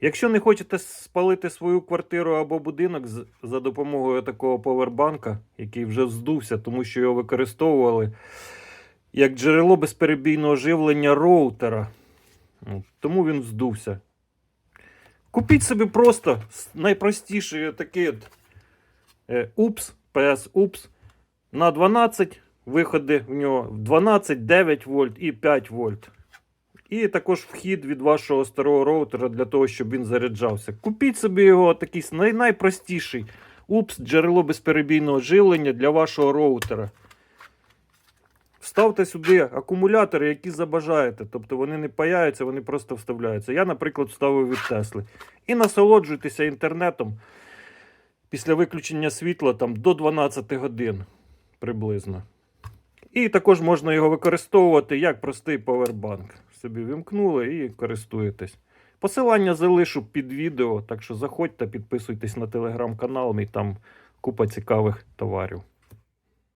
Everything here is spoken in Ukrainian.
Якщо не хочете спалити свою квартиру або будинок за допомогою такого повербанка, який вже здувся, тому що його використовували як джерело безперебійного живлення роутера. Ну, Тому він здувся. Купіть собі просто найпростіший такий от е, УПС, PS УПС на 12 виходи в нього 12, 9 вольт і 5 вольт. І також вхід від вашого старого роутера для того, щоб він заряджався. Купіть собі його такий най- найпростіший УПС, джерело безперебійного живлення для вашого роутера. Вставте сюди акумулятори, які забажаєте. Тобто вони не паяються, вони просто вставляються. Я, наприклад, вставив від Тесли. І насолоджуйтеся інтернетом після виключення світла там, до 12 годин приблизно. І також можна його використовувати як простий повербанк. Собі вимкнули і користуєтесь. Посилання залишу під відео, так що заходьте, підписуйтесь на телеграм-канал, мій там купа цікавих товарів.